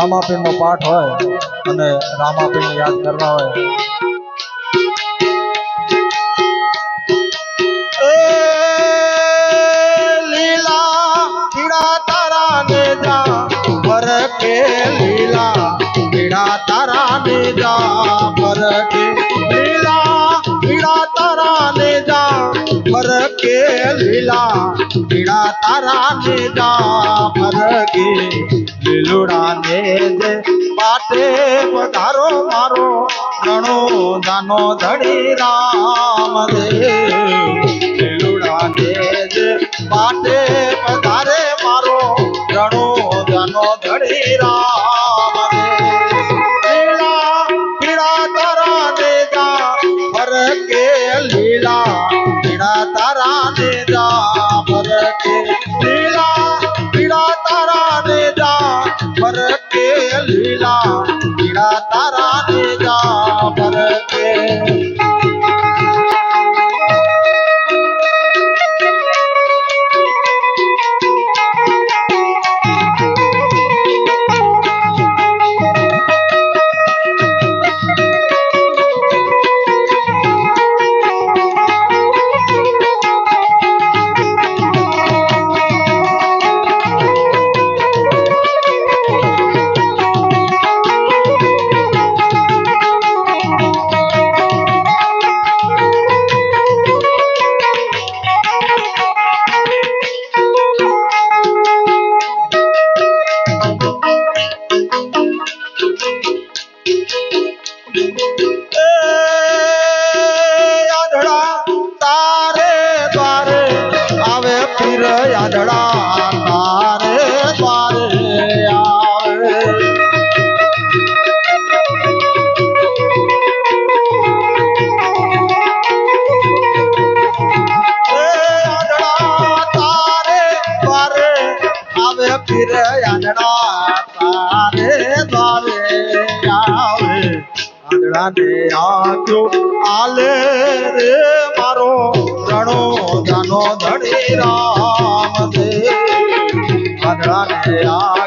રામાપીરનો પાઠ હોય અને રામાપીરને યાદ કરવા હોય. લીલા પીડા તારા ને લીલા પીડા તારા ને જા પર કે લીલા પીળા તારા ને દા ફરગે લીલોડા ને દે પાટે પધારો મારો ઘણો દાનો ધણી રામ દે લીલોડા ને દે પાટે પધારે મારો ઘણો દાનો ધણી રામ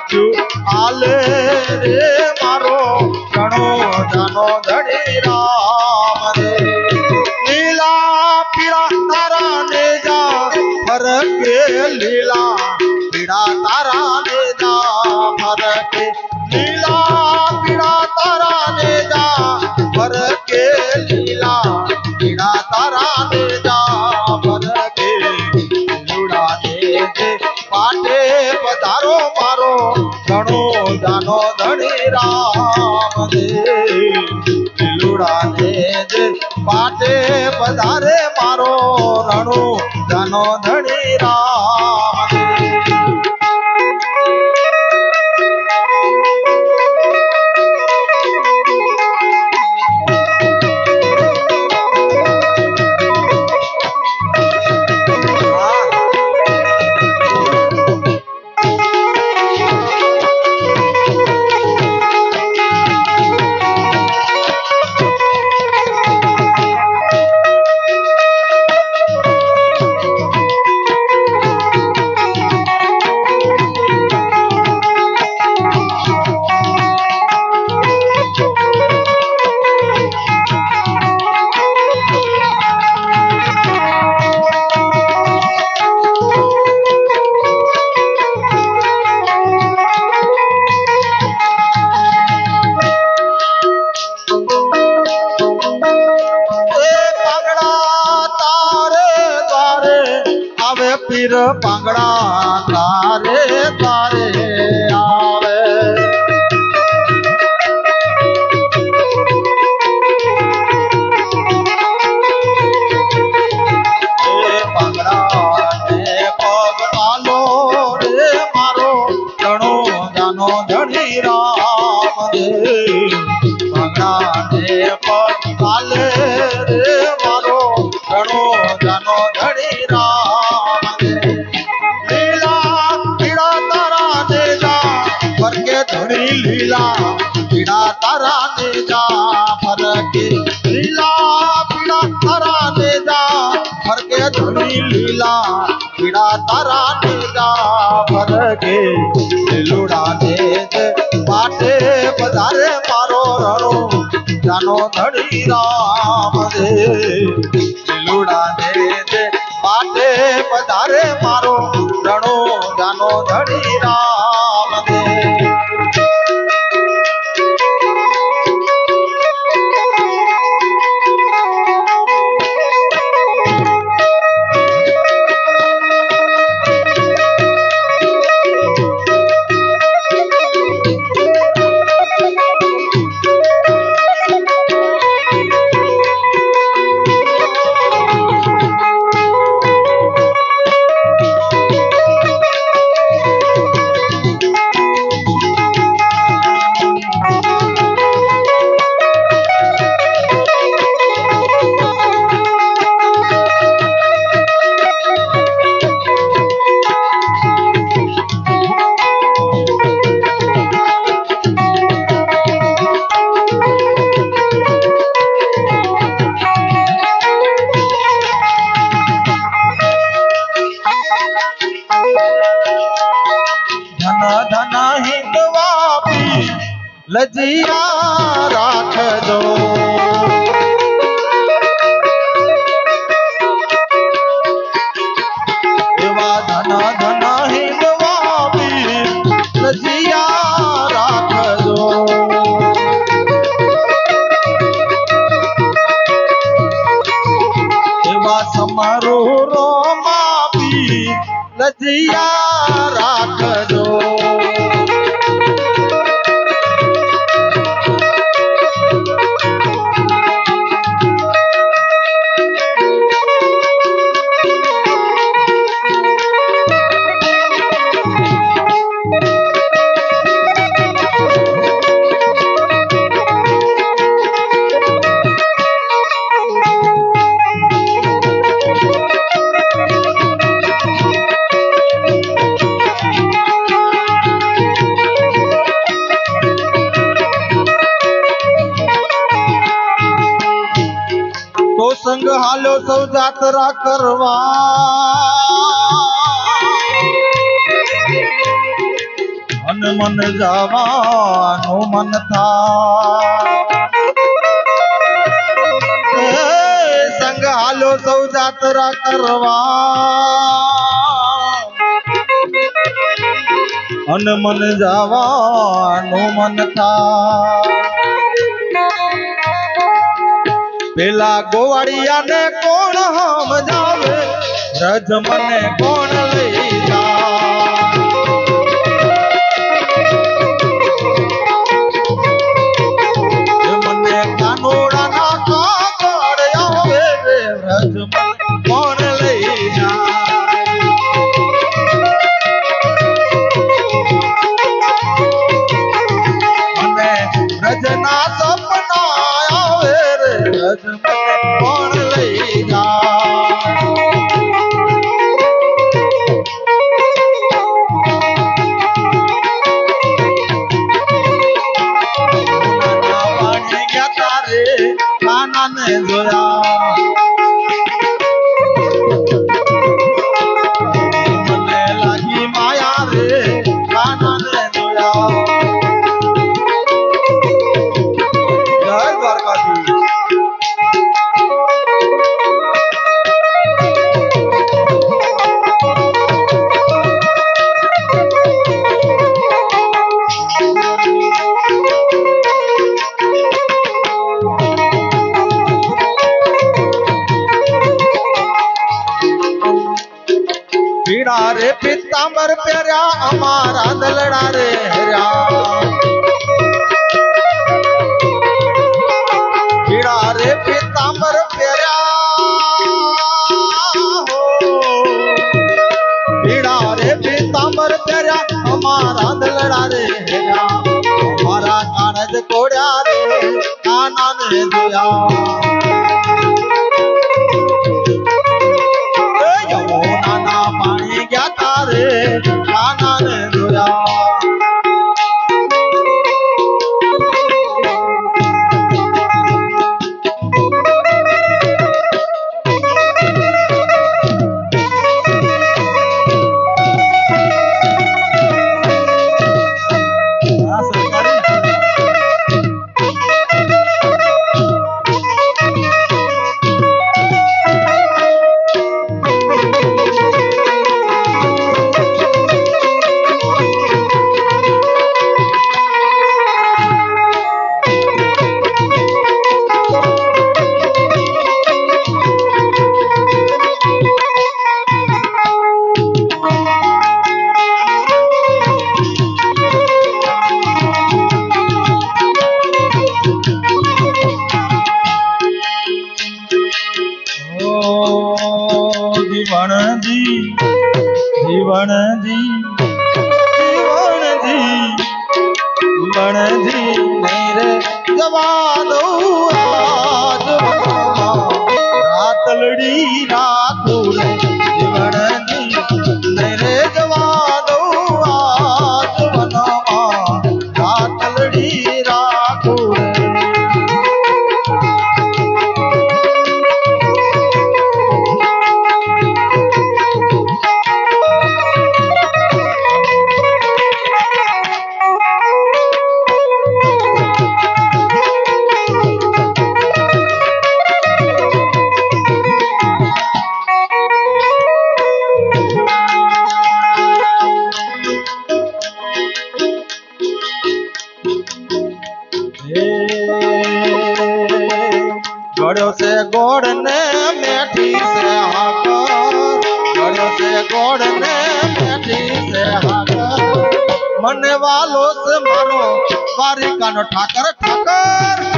પાછું આલે રે મારો ઘણો ધનો ધણી રા પાટે પધારે મારો રણો ધનો ધડ પાંગડા તારે તારે આવે. પધારે મારો રણો જાનો ધણી રામ રે મન થા સંગ હાલો સૌ જાત્રા કરવા અન મન જવાનું મન થા પેલા ગોવાળિયાને કોણ હમ જાવે રજ મને કોણ લઈ Hallelujah. દ્વારિકાનો ઠાકર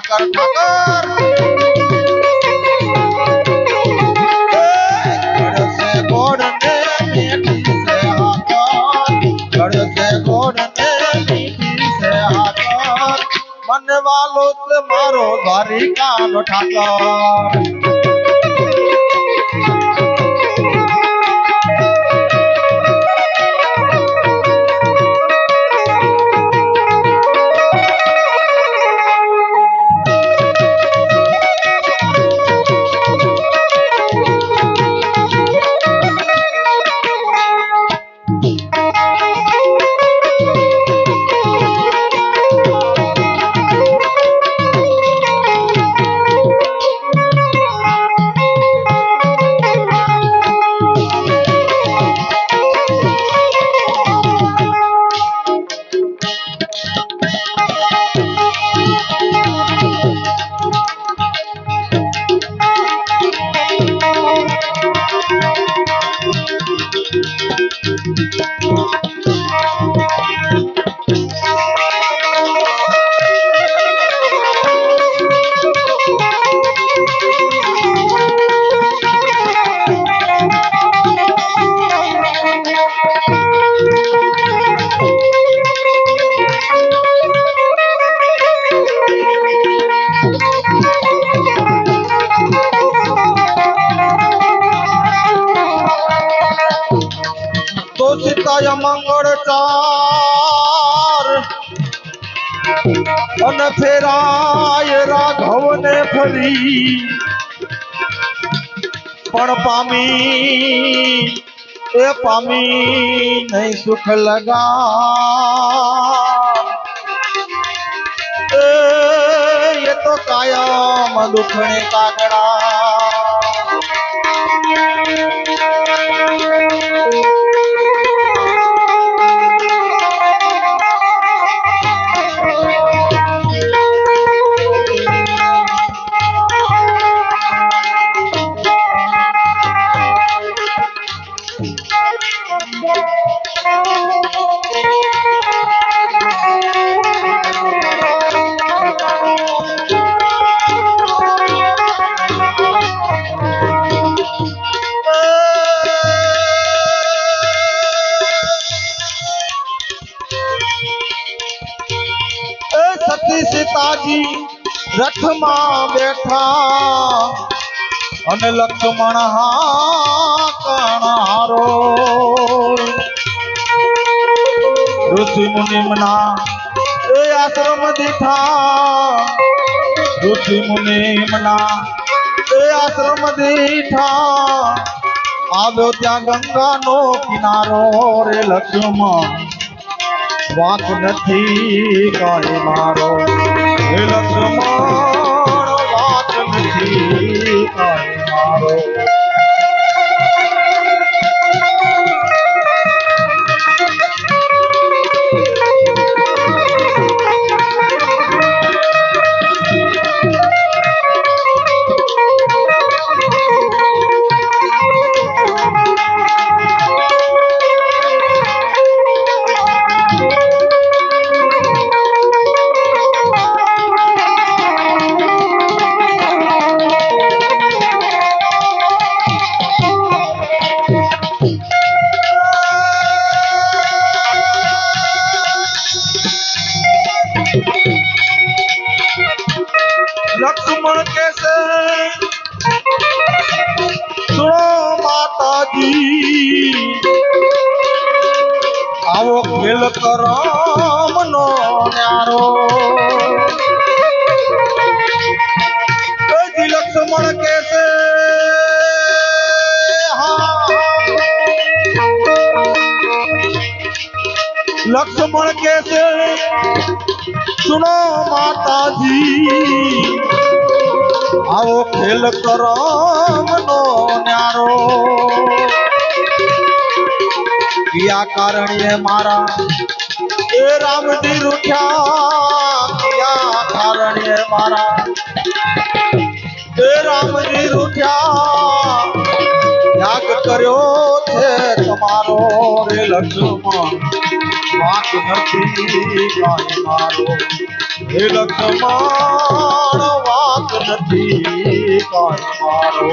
ઠાકર ઠાકર હાકર ગળશે ગોળ ને મારો ઠાકર ચાર અને ફેરાય રાઘવ ને ફરી. પણ પામી, એ પામી નહીં સુખ લગા એ તો કાયમ દુખણે કાગડા લક્ષ્મણ હા કણારો ઋષિ એ આશ્રમ દીઠા. ઋષિ મુનિમના એ આશ્રમ દીઠા. આવ્યો ત્યાં ગંગાનો કિનારો રે લક્ષ્મણ. વાંક નથી કાંઈ મારો. હે લક્ષ્મણ. પિયા કારણીએ મારા એ રામજી રૂઠ્યા. પિયા કારણીએ મારા એ રામજી રૂઠ્યા. ત્યાગ કર્યો છે તમારો રે લક્ષ્મણ. વાંક નથી કાંઈ મારો. હે લક્ષ્મણ વાંક નથી કાંઈ મારો.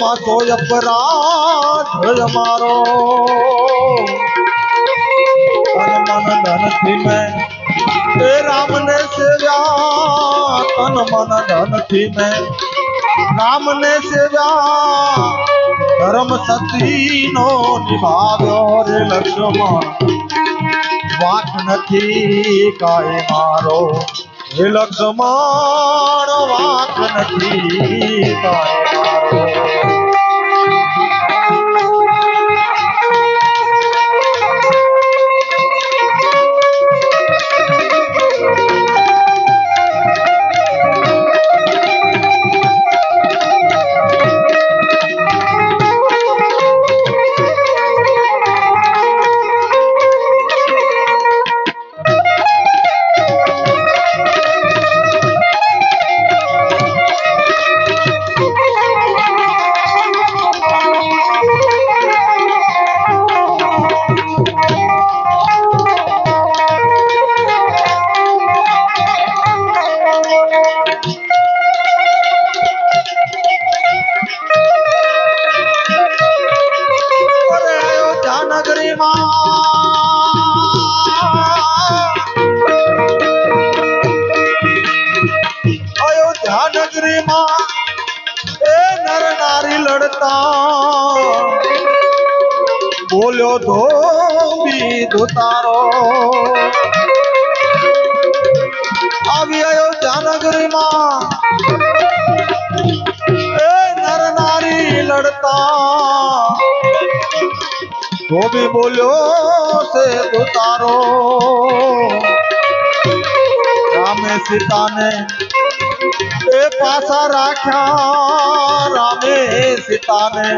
આમાં તો અપરાધ મારો. તન મન ધનથી મેં એ રામને સેવ્યા. તન મન ધનથી મેં રામને સેવ્યા. ધર્મ સતીનો નિભાવ્યો રે લક્ષ્મણ. વાત નથી કાય મારો. હે લક્ષ્મણ, વાત નથી કાય મારો. ધોતારો આવી જાનગરી માં એ નર નારી લડતા. ધોબી બોલ્યો છે ઉતારો. રામે સીતાને એ પાછા રાખ્યા. રામે સીતાને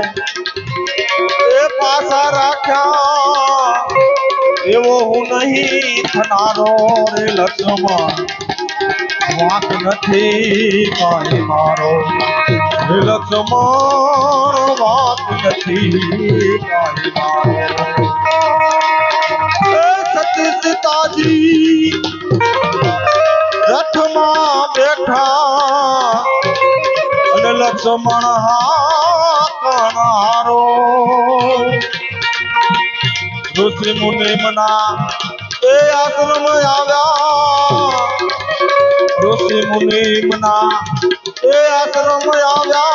એ પાછા રાખ્યા. એવો હું નહીં થનારો રે લક્ષ્મણ. વાંક નથી કાંઈ મારો. રે લક્ષ્મણ વાંક નથી કાંઈ મારો. એ સતી સીતાજી, રથમાં બેઠા અને લક્ષ્મણ હા કણારો ઋષિ મુનિમના એ આશ્રમ આવ્યા. ઋષિ મુનિમના એ આશ્રમ આવ્યા.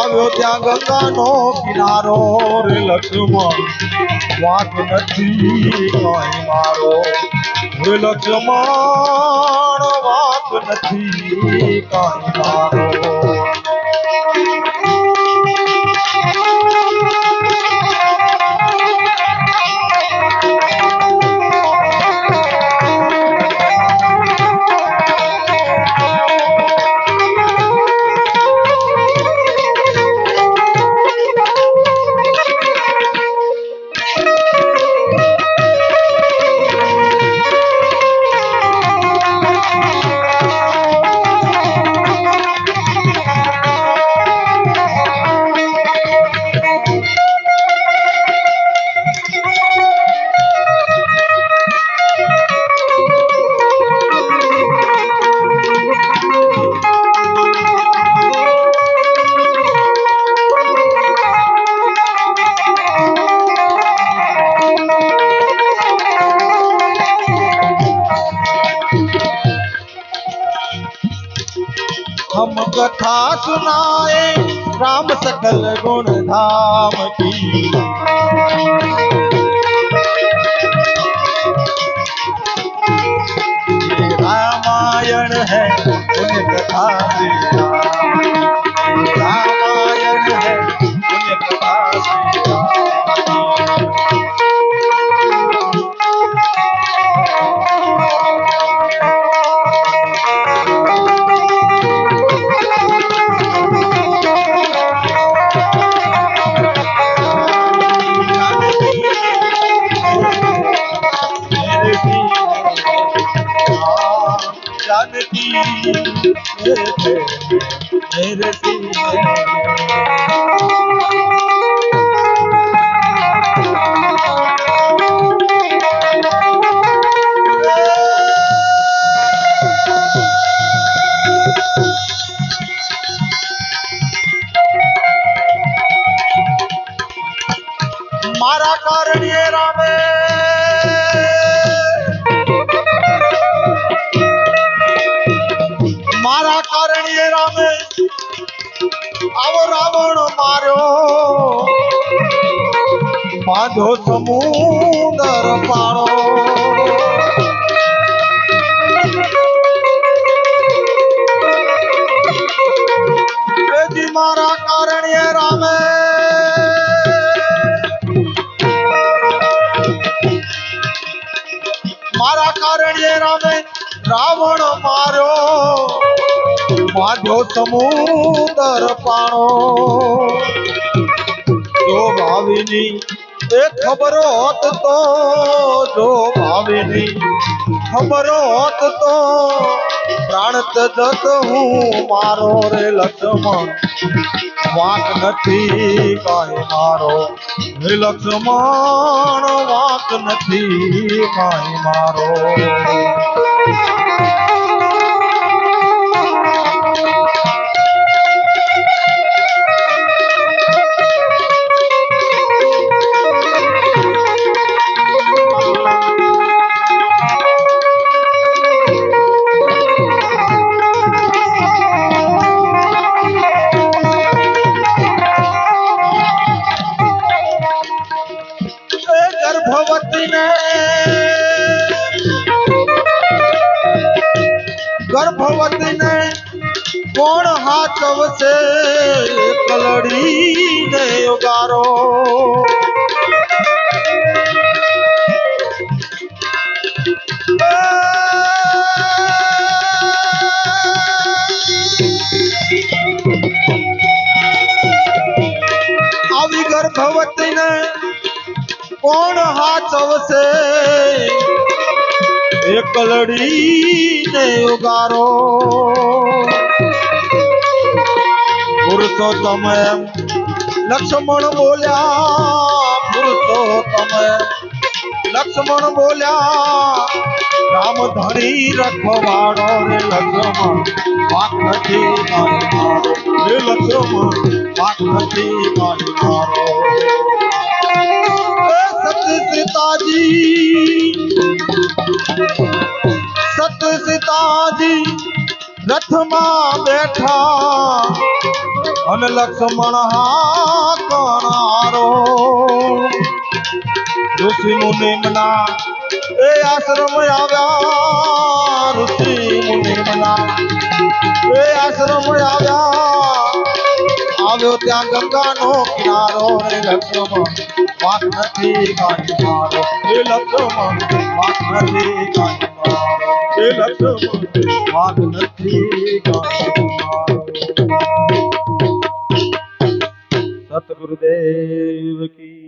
આવ્યો ત્યાં ગંગાનો કિનારો રે લક્ષ્મણ. વાત નથી મારો. રે લક્ષ્મણ, વાત નથી કાંઈ મારો. धाम की ये रामायण है पुण्य कथा श्री બાંધો સમુદર પાડો. મારા કારણે રામે. મારા કારણે રામે રાવણ માર્યો. માધો સમુદર પાણો એ ખબર હોત તો જો ભાવિની ખબર હોત તો પ્રાણ તજત હું મારો રે લક્ષ્મણ. વાંક નથી કાંઈ મારો. રે લક્ષ્મણ, વાંક નથી કાંઈ મારો. ગર્ભવતીને કોણ હાચવશે? કલડીને ઉગારો. આવી ગર્ભવતીને કોણ હાચવશે? એકલડીને ઉગારો. પુરુષોત્તમ એમ. લક્ષ્મણ બોલ્યા પુરુષોત્તમ લક્ષ્મણ બોલ્યા, રામ ધણી રખવાડો રે લક્ષ્મણ વાક નથી મારો રે લક્ષ્મણ વાક નથી મારો. એ સત સીતાજી રથમાં બેઠા અને લક્ષ્મણ હા કણારો ઋષિ મુનિમના એ આશ્રમ આવ્યા. ઋષિ મુનિમના એ આશ્રમ આવ્યા. આવ્યો ત્યાં ગંગાનો કિનારો રે લક્ષ્મણ વાત નથી કાઢી મારો. એ લક્ષ્મણ વાત નથી કાંઈ સતગુરુદેવ કી